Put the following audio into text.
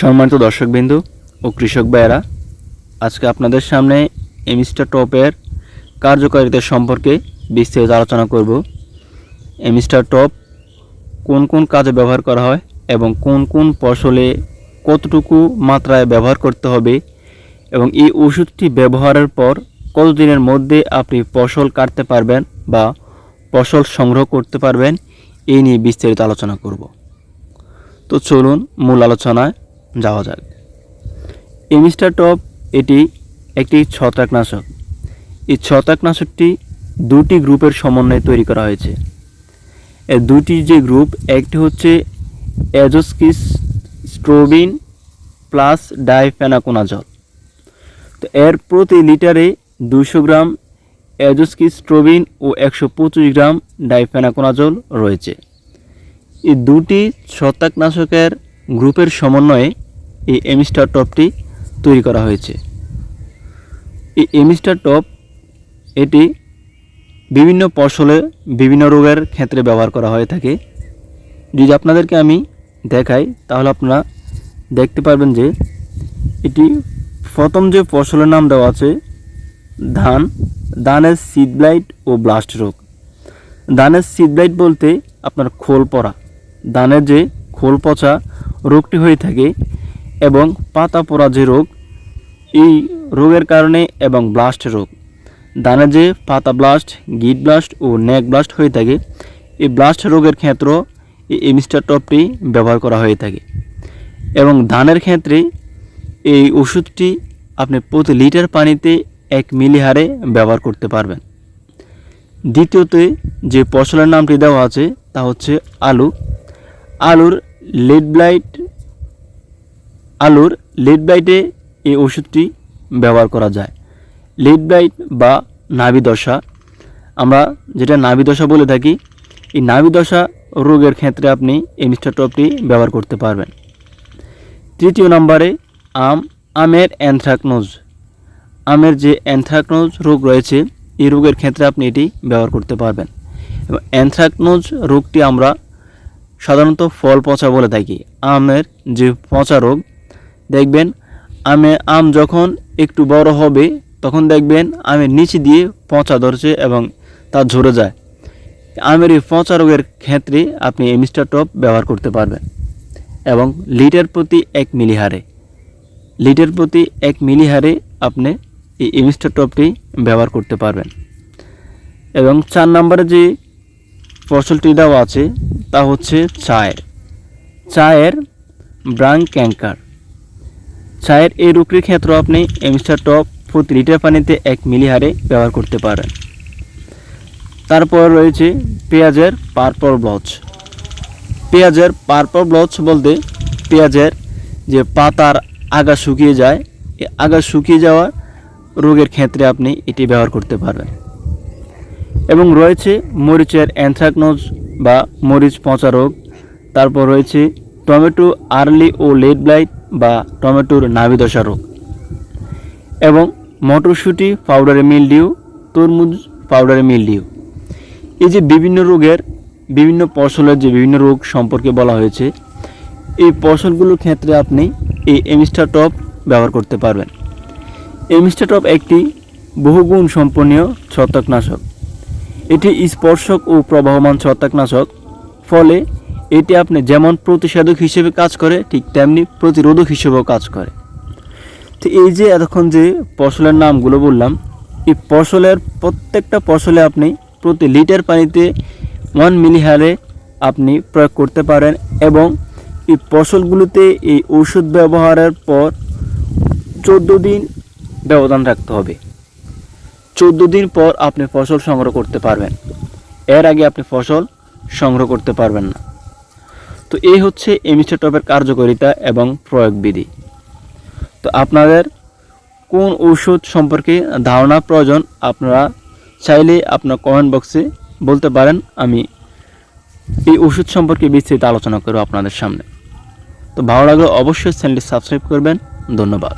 সম্মানিত দর্শকবিন্দু ও কৃষক ভাইয়েরা, আজকে আপনাদের সামনে এমিস্টার টপের কার্যকারিতা সম্পর্কে বিস্তারিত আলোচনা করব। এমিস্টার টপ কোন কোন কাজে ব্যবহার করা হয় এবং কোন কোন ফসলে কতটুকু মাত্রায় ব্যবহার করতে হবে এবং এই ওষুধটি ব্যবহারের পর কতদিনের মধ্যে আপনি ফসল কাটতে পারবেন বা ফসল সংগ্রহ করতে পারবেন, এই নিয়ে বিস্তারিত আলোচনা করব। তো চলুন মূল আলোচনায় যাওয়া যাক। এমিস্টার টপ, এটি একটি ছত্রাকনাশক। এই ছত্রাকনাশকটি দুটি গ্রুপের সমন্বয়ে তৈরি করা হয়েছে। এই দুটি যে গ্রুপ, একটি হচ্ছে অ্যাজোস্কিস স্ট্রোবিন প্লাস ডাইফেনাকোনাজল। তো এর প্রতি লিটারে দুশো গ্রাম অ্যাজোস্কিস স্ট্রোবিন ও একশো পঁচিশ গ্রাম ডাইফেনাকোনাজল রয়েছে। এই দুটি ছত্রাকনাশকের গ্রুপের সমন্বয়ে এই এমিস্টার টপটি তৈরি করা হয়েছে। এই এমিস্টার টপ, এটি বিভিন্ন ফসলে বিভিন্ন রোগের ক্ষেত্রে ব্যবহার করা হয়ে থাকে। যদি আপনাদেরকে আমি দেখাই, তাহলে আপনারা দেখতে পারবেন যে এটি প্রথম যে ফসলের নাম দেওয়া আছে, ধান, ধানের সিড ব্লাইট ও ব্লাস্ট রোগ ধানের সিড ব্লাইট বলতে আপনার খোল পড়া। ধানের যে খোল পচা রোগটি হয়ে থাকে এবং পাতা পোড়া যে রোগ, এই রোগের কারণে এবং ব্লাস্ট রোগ। ধানের যে পাতা ব্লাস্ট, গিট ব্লাস্ট ও নেক ব্লাস্ট হয়ে থাকে, এই ব্লাস্ট রোগের ক্ষেত্র এই এমিস্টার টপটি ব্যবহার করা হয়ে থাকে। এবং ধানের ক্ষেত্রে এই ওষুধটি আপনি প্রতি লিটার পানিতে এক মিলি হারে ব্যবহার করতে পারবেন। দ্বিতীয়তে যে ফসলের নামটি দেওয়া আছে, তা হচ্ছে আলু। আলুর লেড ব্লাইট আলুর লেড ব্লাইটে এই ওষুধটি ব্যবহার করা যায়। লেড ব্লাইট বা নাভি দশা, আমরা যেটা নাভি দশা বলে থাকি, এই নাভি দশা রোগের ক্ষেত্রে আপনি এই মিস্টার টপটি ব্যবহার করতে পারবেন। তৃতীয় নম্বরে আম, আমের অ্যানথ্রাকনোজ। আমের যে অ্যানথ্রাকনোজ রোগ রয়েছে, এই রোগের ক্ষেত্রে আপনি এটি ব্যবহার করতে পারবেন। এবং অ্যানথ্রাকনোজ রোগটি আমরা সাধারণত ফল পচা বলে থাকি। আমের যে পচা রোগ দেখবেন, আমে আম যখন একটু বড় হবে, তখন দেখবেন আমের নিচে দিয়ে পচা ধরছে এবং তা ঝরে যায়। আমের এই পচা রোগের ক্ষেত্রে আপনি এমিস্টার টপ ব্যবহার করতে পারবেন এবং লিটার প্রতি এক মিলি হারে। লিটার প্রতি এক মিলি হারে আপনি এই এমিস্টার টপটি ব্যবহার করতে পারবেন। এবং চার নম্বরে যে ফসলটি দেওয়া আছে, তা হচ্ছে চায়ের। চায়ের ব্রাং ক্যাঙ্কার চায়ের এই রোগটির ক্ষেত্রে আপনি এমিস্টার টপ প্রতি লিটার পানিতে এক মিলি হারে ব্যবহার করতে পারেন। তারপর রয়েছে পেঁয়াজের পার্পল ব্লচ। পেঁয়াজের পার্পল ব্লচ বলতে পেঁয়াজের যে পাতার আগা শুকিয়ে যায়, এই আগা শুকিয়ে যাওয়া রোগের ক্ষেত্রে আপনি এটি ব্যবহার করতে পারবেন। এবং রয়েছে মরিচের অ্যানথ্রাকনোজ বা মরিচ পচা রোগ। তারপর রয়েছে টমেটো, আর্লি ও লেড ব্লাইট বা টমেটোর নাভিদশা রোগ এবং মটরশুঁটি, পাউডারে মিলডিউ তরমুজ, পাউডারে মিলডিউ এই যে বিভিন্ন রোগের বিভিন্ন ফসলের যে বিভিন্ন রোগ সম্পর্কে বলা হয়েছে, এই ফসলগুলোর ক্ষেত্রে আপনি এই এমিস্টার টপ ব্যবহার করতে পারবেন। এমিস্টার টপ একটি বহুগুণ সম্পন্নীয় ছত্রাকনাশক। এটি স্পর্শক ও প্রবাহমান ছত্রাকনাশক, ফলে এটি আপনি যেমন প্রতিষেধক হিসেবে কাজ করে, ঠিক তেমনি প্রতিরোধক হিসেবেও কাজ করে। তো এই যে এতক্ষণ যে ফসলের নামগুলো বললাম, এই ফসলের প্রত্যেকটা ফসলে আপনি প্রতি লিটার পানিতে ওয়ান মিলি হারে আপনি প্রয়োগ করতে পারেন এবং এই ফসলগুলোতে এই ঔষধ ব্যবহারের পর চোদ্দ দিন ব্যবধান রাখতে হবে। চোদ্দ দিন পর আপনি ফসল সংগ্রহ করতে পারবেন। এর আগে আপনি ফসল সংগ্রহ করতে পারবেন না। তো এই হচ্ছে এমিস্টার টপের কার্যকারিতা এবং প্রয়োগবিধি। তো আপনাদের কোন ঔষধ সম্পর্কে ধারণা প্রয়োজন আপনারা চাইলে আপনার কমেন্ট বক্সে বলতে পারেন, আমি এই ওষুধ সম্পর্কে বিস্তারিত আলোচনা করব আপনাদের সামনে। তো ভালো লাগলে অবশ্যই চ্যানেলটি সাবস্ক্রাইব করবেন, ধন্যবাদ।